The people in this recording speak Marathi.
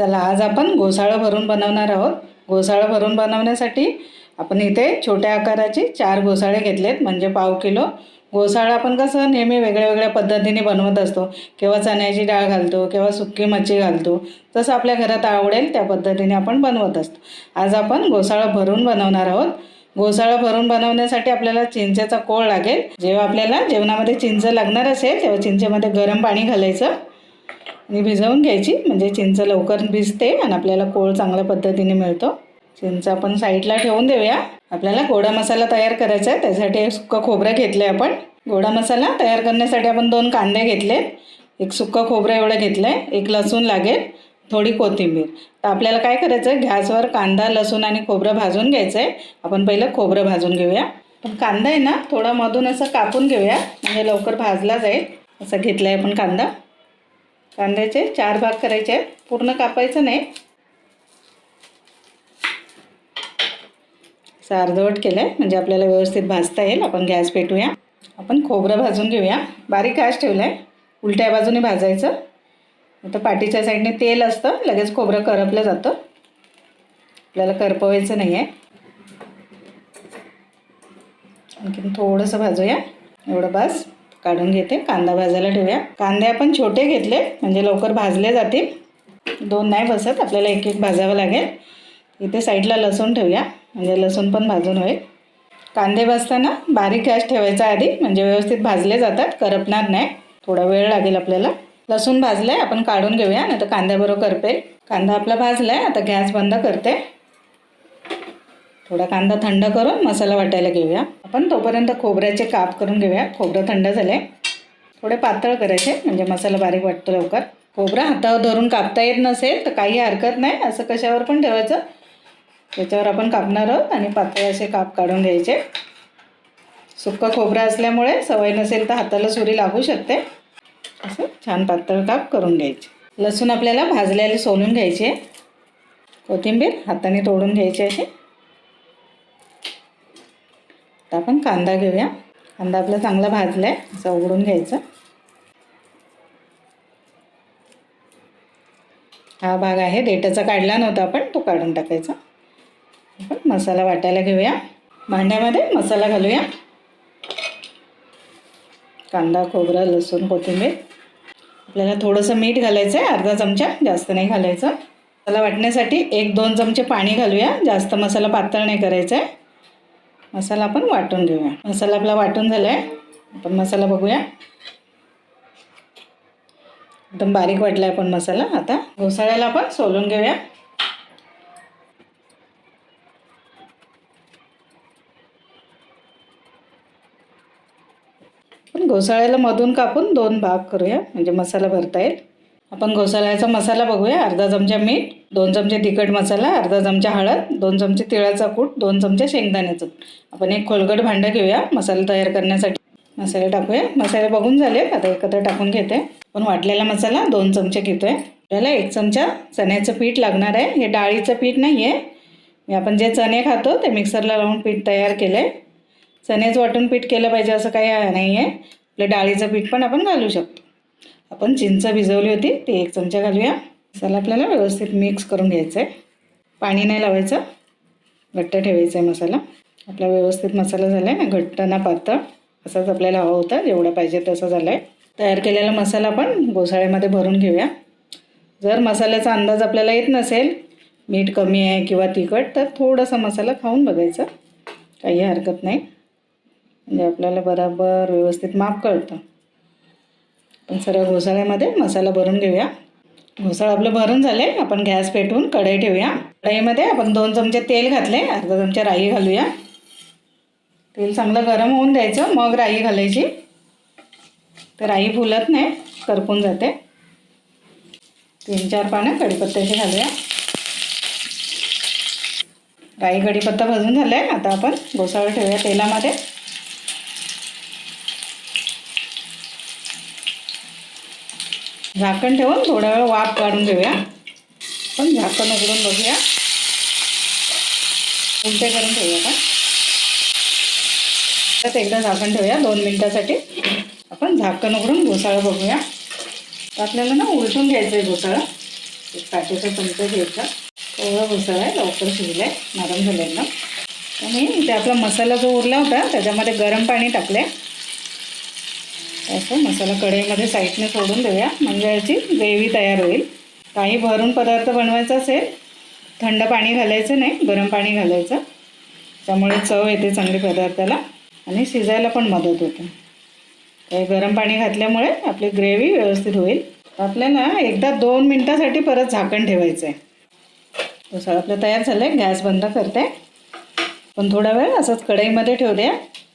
चला आज आपण घोसाळं भरून बनवणार आहोत. घोसाळं भरून बनवण्यासाठी आपण इथे छोट्या आकाराचे चार घोसाळे घेतलेत म्हणजे पाव किलो. घोसाळा आपण कसं नेहमी वेगळ्या वेगळ्या पद्धतीने बनवत असतो. केव्हा चण्याची डाळ घालतो केव्हा सुकी मच्छी घालतो तसं आपल्या घरात आवडेल त्या पद्धतीने आपण बनवत असतो. आज आपण घोसाळं भरून बनवणार आहोत. घोसाळं भरून बनवण्यासाठी आपल्याला चिंचेचा कोळ लागेल. जेव्हा आपल्याला जेवणामध्ये चिंच लागणार असेल तेव्हा चिंचेमध्ये गरम पाणी घालायचं. आणि भिजवून घ्यायची म्हणजे चिंच लवकर भिजते आणि आपल्याला कोळ चांगल्या पद्धतीने मिळतो. चिंच आपण साईडला ठेवून देऊया. आपल्याला गोडा मसाला तयार करायचा आहे त्यासाठी एक सुक्कं खोबरं घेतलं आहे आपण. गोडा मसाला तयार करण्यासाठी आपण दोन कांदे घेतले एक सुक्कं खोबरं एवढं घेतलं आहे एक लसूण लागेल थोडी कोथिंबीर. तर आपल्याला काय करायचं आहे गॅसवर कांदा लसूण आणि खोबरं भाजून घ्यायचं आहे आपण पहिलं खोबरं भाजून घेऊया. पण कांदा आहे ना थोडा मधून असं कापून घेऊया म्हणजे लवकर भाजला जाईल. असं घेतलं आहे आपण कांदा. कांद्याचे चार भाग करायचे आहेत. पूर्ण कापायचं नाही. असं अर्धवट केलं आहे म्हणजे आपल्याला व्यवस्थित भाजता येईल. आपण गॅस पेटूया. आपण खोबरं भाजून घेऊया. बारीक गॅस ठेवलं आहे उलट्या बाजूने भाजायचं. आता पाठीच्या साईडने तेल असतं. लगेच खोबरं करपलं जातं. आपल्याला करपवायचं नाही आहे आणखीन थोडंसं भाजूया. एवढं बास. काढून घेते. कांदा भाजायला ठेवूया. कांदे आपण छोटे घेतले म्हणजे लवकर भाजले जातील. दोन नाही बसत आपल्याला एक एक भाजावं लागेल. इथे साईडला लसूण ठेवूया म्हणजे लसूण पण भाजून होईल. कांदे भाजताना बारीक गॅस ठेवायचा आधी म्हणजे व्यवस्थित भाजले जातात करपणार नाही. थोडा वेळ लागेल आपल्याला. लसूण भाजलं आहे आपण काढून घेऊया नाही तर कांद्याबरोबर करपेल. कांदा आपला भाजला आहे आता गॅस बंद करते. थोडा कांदा थंड करून मसाला वाटायला घेऊया. आपण तोपर्यंत खोबऱ्याचे काप करून घेऊया. खोबरं थंड झाले थोडे पातळ करायचे म्हणजे मसाला बारीक वाटतो लवकर. खोबरं हातावर धरून कापता येत नसेल तर काही हरकत नाही. असं कशावर पण ठेवायचं. त्याच्यावर आपण कापणार आहोत आणि पातळ असे काप काढून घ्यायचे. सुक्कं खोबरं असल्यामुळे सवय नसेल तर हाताला सुरी लागू शकते. असं छान पातळ काप करून घ्यायचे. लसूण आपल्याला भाजलेले सोलून घ्यायचे. कोथिंबीर हाताने तोडून घ्यायची अशी. आता आपण कांदा घेऊया. कांदा आपला चांगला भाजला आहे असं उघडून घ्यायचा. हा भाग आहे डेटाचा काढला नव्हता आपण तो काढून टाकायचा. आपण मसाला वाटायला घेऊया. भांड्यामध्ये मसाला घालूया. कांदा खोबरं लसूण कोथिंबीर. आपल्याला थोडंसं मीठ घालायचं आहे अर्धा चमचा जास्त नाही घालायचं. मसाला वाटण्यासाठी एक दोन चमचे पाणी घालूया. जास्त मसाला पातळ नाही करायचा आहे मसाला आपण वाटून घेऊया. मसाला आपला वाटून झाला आहे आपण मसाला बघूया. एकदम बारीक वाटला आहे आपण मसाला. आता घोसाळ्याला आपण सोलून घेऊया. पण घोसाळ्याला मधून कापून दोन भाग करूया. म्हणजे मसाला भरता येईल. आपण घोसाळ्याचा मसाला बघूया. अर्धा चमचा मीठ दोन चमचे तिखट मसाला अर्धा चमचा हळद दोन चमचे तिळाचा कूट दोन चमचे शेंगदाण्याचं कूट. आपण एक खोलगट भांडं घेऊया मसाला तयार करण्यासाठी. मसाले टाकूया. मसाले बघून झाले. आता एकत्र टाकून घेते. पण वाटलेला मसाला दोन चमचे घेतोय. आपल्याला एक चमचा चण्याचं पीठ लागणार आहे. हे डाळीचं पीठ नाही आहे आपण जे चणे खातो ते मिक्सरला लावून पीठ तयार केलं आहे चणेच वाटून पीठ केलं पाहिजे असं काही नाही आहे आपलं डाळीचं पीठ पण आपण घालू शकतो. आपण चिंच भिजवली होती ती एक चमचा घालूया. मसाला आपल्याला व्यवस्थित मिक्स करून घ्यायचं आहे पाणी नाही लावायचं. घट्ट ठेवायचं आहे मसाला. आपला व्यवस्थित मसाला झाला आहे ना घट्ट ना पातळ. असाच आपल्याला हवा होता जेवढं पाहिजे तसं झालं आहे तयार केलेला मसाला आपण गोसाळ्यामध्ये भरून घेऊया. जर मसाल्याचा अंदाज आपल्याला येत नसेल मीठ कमी आहे किंवा तिखट तर थोडासा मसाला खाऊन बघायचा. काही हरकत नाही. म्हणजे आपल्याला बराबर व्यवस्थित माप कळतं. पण सरळ घोसाळ्यामध्ये मसाला भरून घेऊया. घोसाळ आपलं भरून झाले आपण गॅस पेटवून कढई ठेवूया. कढईमध्ये आपण दोन चमचे तेल घातले अर्धा चमचा राई घालूया. तेल चांगलं गरम होऊन द्यायचं मग राई घालायची. तर राई फुलत नाही करपून जाते. तीन चार पानं कढीपत्त्याची घालूया. राई कढीपत्ता भाजून झाला आहे आता आपण घोसाळ ठेवूया तेलामध्ये. झाकण ठेवून थोडा वेळ वाफ काढून घेऊया. पण झाकण उघडून बघूया. उलटे करून ठेवूया का? परत एकदा झाकण ठेवूया दोन मिनटासाठी. आपण झाकण उघडून घोसाळं बघूया. आपल्याला ना उलटून घ्यायचं आहे घोसाळं. एक काचेचा चमचा घ्यायचा. कोवळा घोसाळा आहे लवकर शिजलाय नरम झालं ना तर मी इथे आपला मसाला जो उरला होता त्याच्यामध्ये गरम पाणी टाकलं आहे असं मसाला कढईमध्ये साईडने सोडून देऊया. म्हणजे याची ग्रेव्ही तयार होईल. काही भरून पदार्थ बनवायचा असेल थंड पाणी घालायचं नाही गरम पाणी घालायचं. त्यामुळे चव येते चांगली पदार्थाला आणि शिजायला पण मदत होते. काही गरम पाणी घातल्यामुळे आपली ग्रेव्ही व्यवस्थित होईल. आपल्याला एकदा दोन मिनटासाठी परत झाकण ठेवायचं आहे. उसळ आपलं तयार झालं आहे गॅस बंद करते. पण थोडा वेळ असंच कढईमध्ये ठेवू द्या